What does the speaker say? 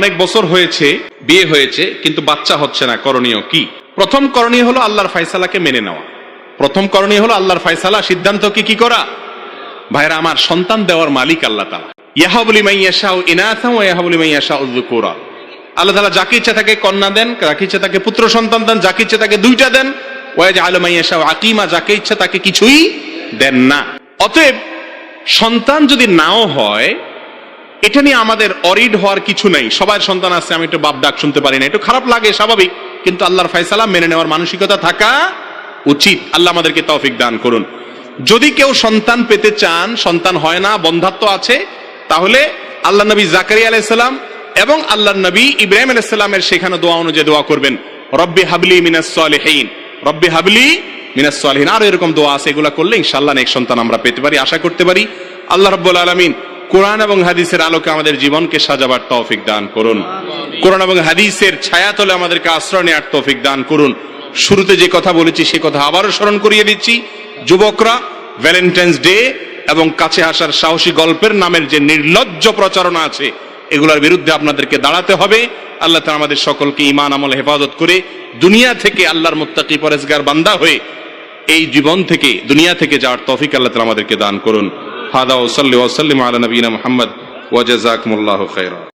অনেক বছর হয়েছে, বিয়ে হয়েছে, কিন্তু বাচ্চা হচ্ছে না, করণীয় কি? প্রথম করণীয় হলো আল্লাহর ফাইসালাকে মেনে নেওয়া। প্রথম করণীয় হলো আল্লাহর ফাইসালা সিদ্ধান্ত কি কি করা? ভাইরা, আমার সন্তান দেওয়ার মালিক আল্লাহ তালা ইয়াহাবুলি মাইয়াশা ও ইনাথা ইয়াহাবুলি মাইয়াশা উদ্দুকুরা আল্লাহ তালা যাকে ইচ্ছা তাকে কন্যা দেন, যাকে ইচ্ছা তাকে পুত্র সন্তান দেন, যাকে ইচ্ছা তাকে দুইটা দেন। ওয়াজ আলমাইয়াশা ও আকিমা, যাকে ইচ্ছা তাকে কিছুই দেন না। অতএব সন্তান যদি নাও হয় এটা নিয়ে আমাদের অরিড হওয়ার কিছু নাই। সবার সন্তান আছে, আমি একটু বাপ ডাক শুনতে পারি না। একটু খারাপ লাগে, স্বাভাবিক। কিন্তু আল্লাহর ফাইসালা মেনে নেওয়ার মানসিকতা থাকা উচিত। আল্লাহ আমাদেরকে তৌফিক দান করুন। যদি কেউ সন্তান পেতে চান, সন্তান হয় না বন্ধাত্ব আছে, তাহলে আল্লাহ নবী জাকারিয়া আলাইসাল্লাম এবং আল্লাহ নবী ইব্রাহিম আলাইসাল্লামের সেখানে দোয়া অনুযায়ী দোয়া করবেন। রব্বি হাবলি মিনাস সালেহীন। রব্বি হাবলি মিনাস সালেহীন। আরও এরকম দোয়া আছে, এগুলা করলে ইনশাআল্লাহ নেক সন্তান আমরা পেতে পারি, আশা করতে পারি। আল্লাহ রব্বুল আলামিন কোরআন এবং হাদিসের আলোকে আমাদের জীবনকে সাজাবার তৌফিক দান করুন। কোরআন এবং হাদিসের ছায়াতলে আমাদেরকে আশ্রয় নেওয়ার তৌফিক দান করুন। শুরুতে যে কথা বলেছি, সে কথা আবারও স্মরণ করিয়ে দিচ্ছি। যুবকরা ভ্যালেন্টাইন্স ডে এবং কাছে আসার সাহসী গল্পের নামের যে নির্লজ্জ প্রচারণা আছে, এগুলোর বিরুদ্ধে আপনাদেরকে দাঁড়াতে হবে। আল্লাহ তাআলা আমাদের সকলকে ইমান আমল হেফাজত করে দুনিয়া থেকে আল্লাহর মুত্তাকি পরেজগার বান্দা হয়ে এই জীবন থেকে, দুনিয়া থেকে যাওয়ার তৌফিক আল্লাহ তাআলা আমাদেরকে দান করুন। هذا وصلي وسلم على نبينا محمد وجزاكم الله خيرا.